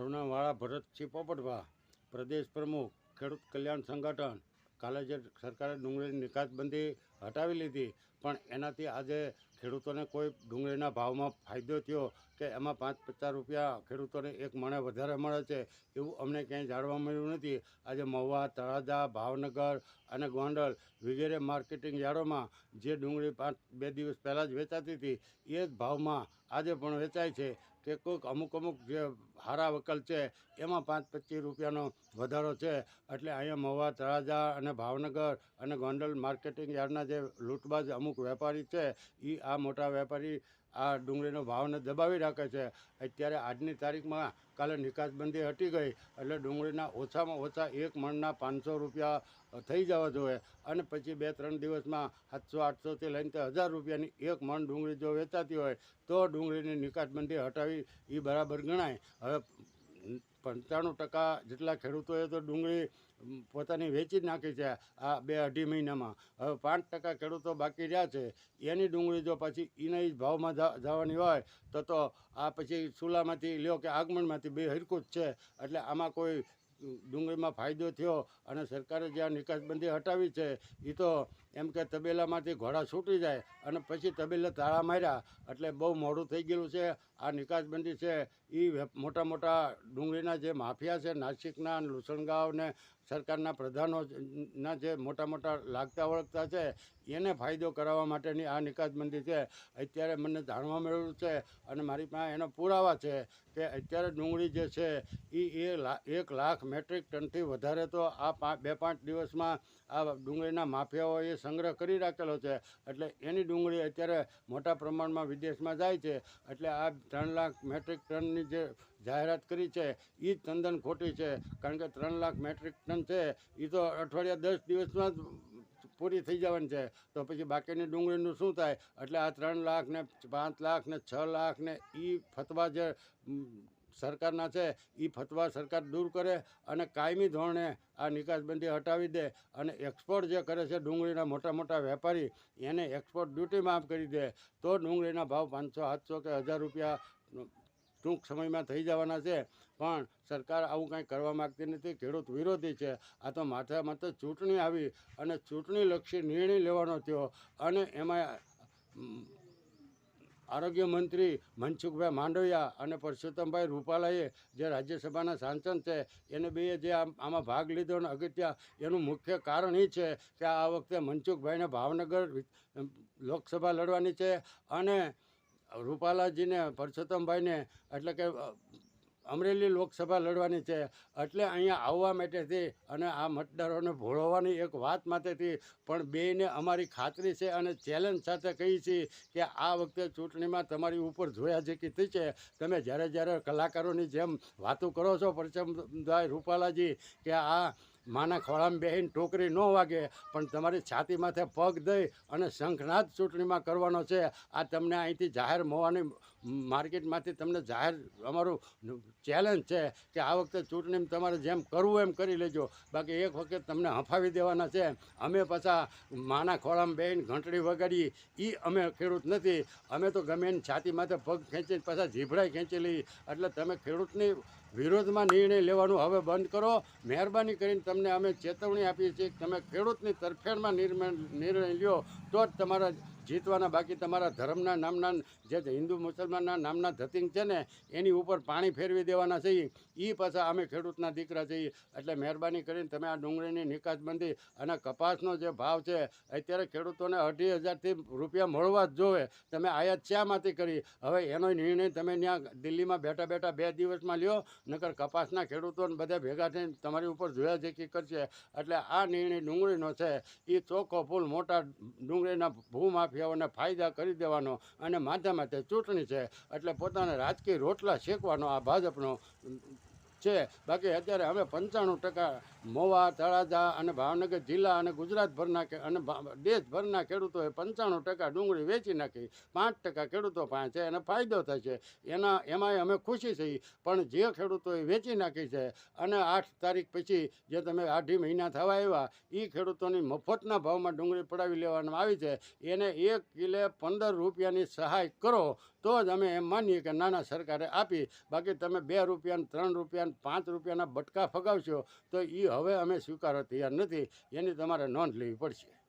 મારું નામ વાળા ભરતસિંહ પોપટભા પ્રદેશ પ્રમુખ, ખેડૂત કલ્યાણ સંગઠન કાલે જે સરકારે ડુંગળીની નિકાસબંધી હટાવી લીધી, પણ એનાથી આજે ખેડૂતોને કોઈ ડુંગળીના ભાવમાં ફાયદો થયો કે એમાં પાંચ પચાસ રૂપિયા ખેડૂતોને એક મણે વધારે મળે છે, એવું અમને ક્યાંય જાણવા મળ્યું નથી. આજે મહુવા, તળાજા, ભાવનગર અને ગોંડલ વગેરે માર્કેટિંગ યાર્ડોમાં જે ડુંગળી પાંચ બે દિવસ પહેલાં જ વેચાતી હતી, એ જ ભાવમાં આજે પણ વેચાય છે. કે કોઈક અમુક અમુક જે હારા વકલ છે, એમાં પાંચ પચીસ રૂપિયાનો વધારો છે. એટલે અહીંયા મહુવા તળાજા અને ભાવનગર અને ગોંડલ માર્કેટિંગ યાર્ડના જે લૂંટબાજ અમુક વેપારી છે એ આ મોટા વેપારી આ ડુંગળીનો ભાવને દબાવી રાખે છે. અત્યારે આજની તારીખમાં કાલે નિકાસબંધી હટી ગઈ એટલે ડુંગળીના ઓછામાં ઓછા એક મણના પાંચસો રૂપિયા થઈ જવા જોઈએ અને પછી બે ત્રણ દિવસમાં સાતસો, આઠસોથી લઈને તે હજાર રૂપિયાની એક મણ ડુંગળી જો વેચાતી હોય તો ડુંગળીની નિકાસબંધી હટાવી એ બરાબર ગણાય. હવે પંચાણું ટકા જેટલા ખેડૂતોએ તો ડુંગળી પોતાની વેચી જ નાખી છે આ બે અઢી મહિનામાં. હવે પાંચ ટકા ખેડૂતો બાકી રહ્યા છે. એની ડુંગળી જો પછી એના જ ભાવમાં જવાની હોય તો તો આ પછી ચૂલામાંથી લ્યો કે આગમનમાંથી બે હરકું છે. એટલે આમાં કોઈ ડુંગળીમાં ફાયદો થયો અને સરકારે જે આ નિકાસબંધી હટાવી છે એ તો એમ કે તબેલામાંથી ઘોડા છૂટી જાય અને પછી તબેલા તાળા માર્યા એટલે બહુ મોડું થઈ ગયેલું છે. આ નિકાસબંધી છે એ મોટા મોટા ડુંગળીના જે માફિયા છે, નાસિકના લુસણગાંવ ને સરકારના પ્રધાનોના જે મોટા મોટા લાગતા વળગતા છે, એને ફાયદો કરાવવા માટેની આ નિકાસબંધી છે. અત્યારે મને જાણવા મળ્યું છે અને મારી પાસે એનો પુરાવા છે કે અત્યારે ડુંગળી જે છે એ એક લાખ મેટ્રિક ટનથી વધારે તો આ બે પાંચ દિવસમાં આ ડુંગળીના માફિયાઓએ સંગ્રહ કરી રાખેલો છે. એટલે એની ડુંગળી અત્યારે મોટા પ્રમાણમાં વિદેશમાં જાય છે. એટલે આ ત્રણ લાખ મેટ્રિક ટનની જે જાહેરાત કરી છે એ જ તદ્દન ખોટી છે. કારણ કે ત્રણ લાખ મેટ્રિક ટન છે એ તો અઠવાડિયા દસ દિવસમાં જ પૂરી થઈ જવાની છે. તો પછી બાકીની ડુંગળીનું શું થાય? એટલે આ ત્રણ લાખ ને પાંચ લાખ ને છ લાખ ને એ ફતવા જે સરકારના છે એ ફતવા સરકાર દૂર કરે અને કાયમી ધોરણે આ નિકાસબંધી હટાવી દે અને એક્સપોર્ટ જે કરે છે ડુંગળીના મોટા મોટા વેપારી, એને એક્સપોર્ટ ડ્યુટી માફ કરી દે, તો ડુંગળીના ભાવ પાંચસો, સાતસો કે હજાર રૂપિયા ટૂંક સમયમાં થઈ જવાના છે. પણ સરકાર આવું કાંઈ કરવા માગતી નથી, ખેડૂત વિરોધી છે. આ તો માથે માથે ચૂંટણી આવી અને ચૂંટણીલક્ષી નિર્ણય લેવાનો થયો અને એમાં આરોગ્ય મંત્રી મનસુખભાઈ માંડવિયા અને પરસોત્તમભાઈ રૂપાલાએ જે રાજ્યસભાના સાંસદ છે, એને બે જે આમ- ભાગ લીધો અને અગત્ય, એનું મુખ્ય કારણ એ છે કે આ વખતે મનસુખભાઈને ભાવનગર લોકસભા લડવાની છે અને રૂપાલાજીને, પરસોત્તમભાઈને, એટલે કે અમરેલી લોકસભા લડવાની છે. એટલે અહીંયા આવવા માટેથી અને આ મતદારોને ભોળવવાની એક વાત માટેથી પણ બેને અમારી ખાતરી છે અને ચેલેન્જ સાથે કહી છીએ કે આ વખતે ચૂંટણીમાં તમારી ઉપર જોયા જેકી થઈ છે. તમે જ્યારે જ્યારે કલાકારોની જેમ વાતો કરો છો, પરચમભાઈ રૂપાલાજી, કે આ માના ખોળામાં બેહીને ટોકરી ન વાગે, પણ તમારી છાતી માથે પગ દઈ અને શંખનાદ ચૂંટણીમાં કરવાનો છે. આ તમને અહીંથી જાહેર મોવાની માર્કેટમાંથી તમને જાહેર અમારું ચેલેન્જ છે કે આ વખતે ચૂંટણીમાં તમારે જેમ કરવું એમ કરી લેજો. બાકી એક વખત તમને હંફાવી દેવાના છે. અમે પાછા માના ખોળામાં બેહીને ઘંટડી વગાડીએ એ અમે ખેડૂત નથી. અમે તો ગમે એની છાતી માથે પગ ખેંચીને પાછા જીભડાઈ ખેંચી લઈએ. એટલે તમે ખેડૂતની વિરોધમાં નિર્ણય લેવાનું હવે બંધ કરો. મહેરબાની કરીને તમને અમે ચેતવણી આપીએ છીએ તમે ખેડૂતની તરફેણમાં નિર્ણય લ્યો તો જ તમારા જીતવાના, બાકી તમારા ધર્મના નામના જે હિન્દુ મુસલમાનના નામના ધતિંગ છે ને, એની ઉપર પાણી ફેરવી દેવાના છીએ એ પાછા અમે ખેડૂતના દીકરા છીએ. એટલે મહેરબાની કરીને તમે આ ડુંગળીની નિકાસબંધી અને કપાસનો જે ભાવ છે, અત્યારે ખેડૂતોને અઢી હજારથી રૂપિયા મળવા જ જોવે. તમે આયાત શામાંથી કરી. હવે એનો નિર્ણય તમે ત્યાં દિલ્હીમાં બેઠા બેઠા બે દિવસમાં લ્યો, નકર કપાસના ખેડૂતોને બધા ભેગા થઈને તમારી ઉપર જોયા જેકી કરશે. એટલે આ નિર્ણય ડુંગળીનો છે. એ ચોખ્ખો ફૂલ મોટા ડુંગળીના ભૂમાફિયાઓને ફાયદા કરી દેવાનો અને માથે માથે ચૂંટણી છે. એટલે પોતાના રાજકીય રોટલા શેકવાનો આ ભાજપનો છે. બાકી અત્યારે અમે પંચાણું ટકા મોવા, તળાજા અને ભાવનગર જિલ્લા અને ગુજરાતભરના અને દેશભરના ખેડૂતોએ પંચાણું ટકા ડુંગળી વેચી નાખી. પાંચ ટકા ખેડૂતો પાસે એને ફાયદો છે એના, એમાંય અમે ખુશી થઈ પણ જે ખેડૂતોએ વેચી નાખી છે અને આઠ તારીખ પછી જે તમે અઢી મહિના થવા આવ્યા એ ખેડૂતોની મફતના ભાવમાં ડુંગળી પડાવી લેવામાં આવી છે. એને એક કિલે પંદર રૂપિયાની સહાય કરો. તો જ અમે એમ માનીએ કે નાના સરકારે આપી. બાકી તમે બે રૂપિયા ત્રણ રૂપિયા પાંચ રૂપિયાના બટકા ફગાવશો તો એ હવે અમે સ્વીકારવા તૈયાર નથી. એની તમારે નોંધ લેવી પડશે.